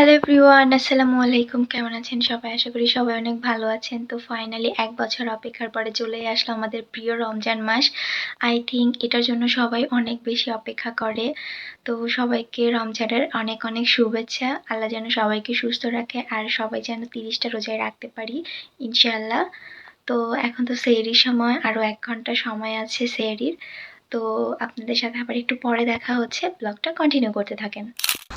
Hello everyone আসসালামু আলাইকুম। কেমন আছেন সবাই? আশা করি সবাই অনেক ভালো আছেন। তো ফাইনালি এক বছর অপেক্ষার পরে চলেই আসলো আমাদের প্রিয় রমজান মাস। আই থিঙ্ক এটার জন্য সবাই অনেক বেশি অপেক্ষা করে। তো সবাইকে রমজানের অনেক অনেক শুভেচ্ছা। আল্লাহ যেন সবাইকে সুস্থ রাখে আর সবাই যেন তিরিশটা রোজায় রাখতে পারি, ইনশাআল্লাহ। তো এখন তো সেহরির সময়, আরও এক ঘণ্টা সময় আছে সেহরির। তো আপনাদের সাথে আবার একটু পরে দেখা হচ্ছে। ব্লগটা কন্টিনিউ করতে থাকেন।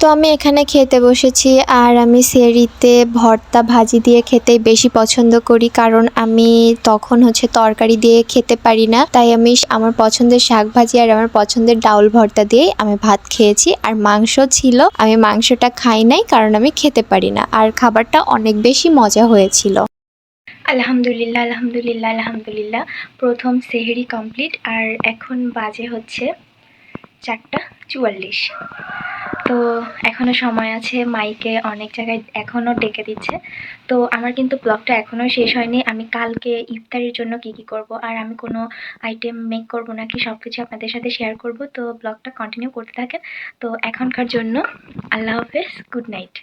তো আমি এখানে খেতে বসেছি, আর আমি সেরিতে ভর্তা ভাজি দিয়ে খেতেই বেশি পছন্দ করি, কারণ আমি তখন হচ্ছে তরকারি দিয়ে খেতে পারি না। তাই আমি আমার পছন্দের শাক ভাজি আর আমার পছন্দের ডাউল ভর্তা দিয়েই আমি ভাত খেয়েছি। আর মাংস ছিল, আমি মাংসটা খাই নাই, কারণ আমি খেতে পারি না। আর খাবারটা অনেক বেশি মজা হয়েছিল। আলহামদুলিল্লাহ আলহামদুলিল্লাহ আলহামদুলিল্লাহ। প্রথম সেহেরি কমপ্লিট, আর এখন বাজে হচ্ছে চারটা চুয়াল্লিশ। তো এখনও সময় আছে, মাইকে অনেক জায়গায় এখনও ডেকে দিচ্ছে। তো আমার কিন্তু ব্লগটা এখনও শেষ হয়নি। আমি কালকে ইফতারির জন্য কি কি করব, আর আমি কোনো আইটেম মেক করব নাকি সব কিছু আপনাদের সাথে শেয়ার করব, তো ব্লগটা কন্টিনিউ করতে থাকেন। তো এখনকার জন্য আল্লাহ হাফেজ গুড নাইট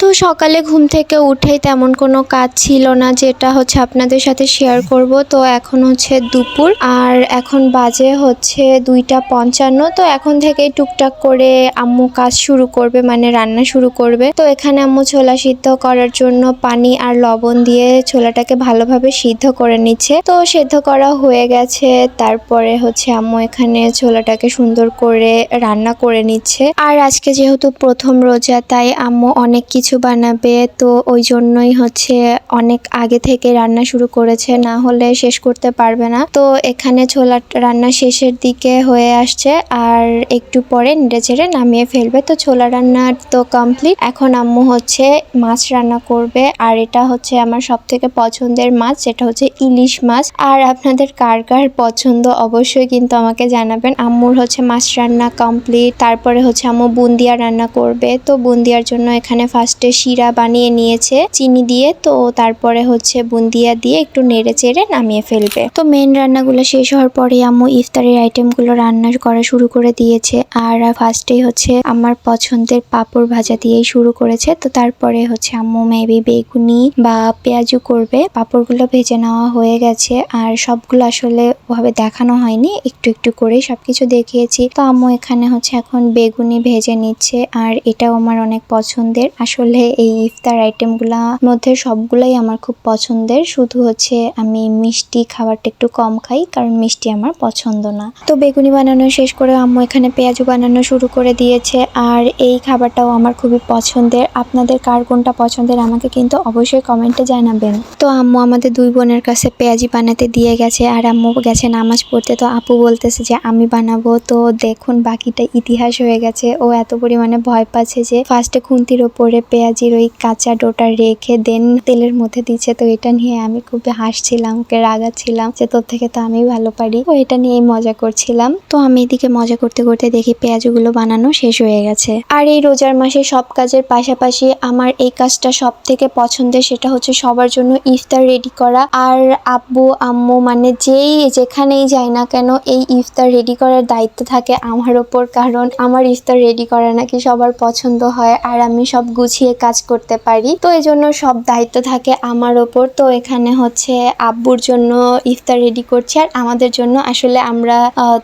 তো সকালে ঘুম থেকে উঠেই তেমন কোনো কাজ ছিল না, যেটা হচ্ছে আপনাদের সাথে শেয়ার করব। তো এখন হচ্ছে দুপুর, আর এখন বাজে হচ্ছে দুইটা পঞ্চান্ন। তো এখন থেকেই টুকটাক করে আম্মু কাজ শুরু করবে মানে রান্না শুরু করবে। তো এখানে আম্মু ছোলা সিদ্ধ করার জন্য পানি আর লবণ দিয়ে ছোলাটাকে ভালোভাবে সিদ্ধ করে নিচ্ছে। তো সিদ্ধ করা হয়ে গেছে, তারপরে হচ্ছে আম্মু এখানে ছোলাটাকে সুন্দর করে রান্না করে নিচ্ছে। আর আজকে যেহেতু প্রথম রোজা, তাই আম্মু অনেক কিছু বানাবে, তো ওই জন্যই হচ্ছে অনেক আগে থেকে রান্না শুরু করেছে, না হলে শেষ করতে পারবে না। তো এখানে ছোলা রান্না শেষের দিকে হয়ে আসছে, আর একটু পরে নেড়ে চেড়ে নামিয়ে ফেলবে। তো ছোলা রান্না তো কমপ্লিট এখন আম্মু হচ্ছে মাছ রান্না করবে, আর এটা হচ্ছে আমার সব থেকে পছন্দের মাছ যেটা হচ্ছে ইলিশ মাছ। আর আপনাদের কার কার পছন্দ অবশ্যই কিন্তু আমাকে জানাবেন। আম্মুর হচ্ছে মাছ রান্না কমপ্লিট তারপরে হচ্ছে আম্মু বুন্দিয়া রান্না করবে। তো বুন্দিয়ার জন্য এখানে ফার্স্টে শিরা বানিয়ে নিয়েছে, চিনি দিয়ে, তো তারপরে হচ্ছে বুন্দিয়া দিয়ে একটু নেড়ে চেড়ে নামিয়ে ফেলবে। তো মেন রান্নাগুলো শেষ হওয়ার পরে আম্মু ইফতারের আইটেমগুলো রান্না করা শুরু করে দিয়েছে। আর ফার্স্টেই হচ্ছে আমার পছন্দের পাঁপড় ভাজা দিয়েই শুরু করেছে। তো তারপরে হচ্ছে আম্মু মেবি বেগুনি বা পেঁয়াজু করবে। পাঁপড়গুলো ভেজে নেওয়া হয়ে গেছে। আর সবগুলো আসলে ওভাবে দেখানো হয়নি। একটু একটু করে সবকিছু দেখিয়েছি। তো আম্মু এখানে হচ্ছে এখন বেগুনি ভেজে নিচ্ছে। আর এটাও আমার অনেক পছন্দের। আসলে এই ইফতার আইটেমগুলা মধ্যে সবগুলাই আমার খুব পছন্দের। শুধু হচ্ছে আমি মিষ্টি খাবারটা একটু কম খাই, কারণ মিষ্টি আমার পছন্দ না। তো বেগুনি বানানো শেষ করে আম্মু এখানে পেঁয়াজু বানানো শুরু করে দিয়েছে। আর এই খাবারটাও আমার খুবই পছন্দের। আপনাদের কার কোনটা পছন্দের আমাকে কিন্তু অবশ্যই কমেন্টে জানাবেন। তো আম্মু আমাদের দুই বোনের কাছে পেঁয়াজি বানাতে দিয়ে গেছে, আর আম্মু গেছে নামাজ পড়তে। তো আপু বলতেছে যে, আমি বানাবো। তো দেখুন বাকিটা ইতিহাস হয়ে গেছে। ও এত পরিমাণে ভয় পাচ্ছে যে ফার্স্টে খুন্তির ওপরে পেঁয়াজির ওই কাঁচা ডোটা রেখে দেন, তেলের মধ্যে দিচ্ছে তো এটা নিয়ে আমি খুব হাসছিলাম, ওকে রাগাচ্ছিলাম যে তোর থেকে তো আমি ভালো পারি। তো এটা নিয়েই মজা করছিলাম। তো আমি এদিকে মজা করতে করতে দেখি পেঁয়াজগুলো বানানো শেষ হয়ে গেছে। আর এই রোজার মাসে সব কাজের পাশাপাশি আমার এই কাজটা সব থেকে পছন্দের সেটা হচ্ছে সবার জন্য ইফতার রেডি করা। আর আব্বু, আম্মু মানে যেই যেখানেই যাই না কেন, এই ইফতার রেডি করার দায়িত্ব থাকে আমার ওপর। কারণ আমার ইফতার রেডি করা নাকি সবার পছন্দ হয়। আর আমি সব গুছিয়ে কাজ করতে পারি। তো এই জন্য সব দায়িত্ব থাকে আমার ওপর। তো এখানে হচ্ছে আব্বুর জন্য ইফতার রেডি করছি আর আমাদের জন্য আসলে আমরা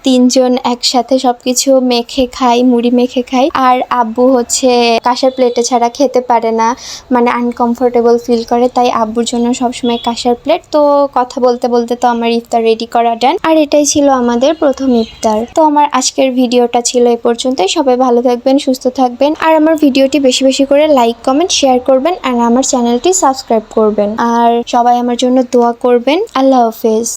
তিনজন একসাথে সবকিছু মেখে খাই, মুড়ি মেখে খাই। আর আব্বু হচ্ছে কাঁসার প্লেটে ছাড়া খেতে পারে না মানে আনকমফোর্টেবল ফিল করে, তাই আব্বুর জন্য সবসময় কাঁসার প্লেট তো কথা বলতে বলতে তো আমার ইফতার রেডি করা ডান আর এটাই ছিল আমাদের প্রথম ইফতার। তো আমার আজকের ভিডিওটা ছিল এ পর্যন্তই। সবাই ভালো থাকবেন, সুস্থ থাকবেন। আর আমার ভিডিওটি বেশি বেশি করে লাইক কমেন্ট শেয়ার করবেন আর আমার চ্যানেলটি সাবস্ক্রাইব করবেন। আর সবাই আমার জন্য দোয়া করবেন। আল্লাহ হাফেজ।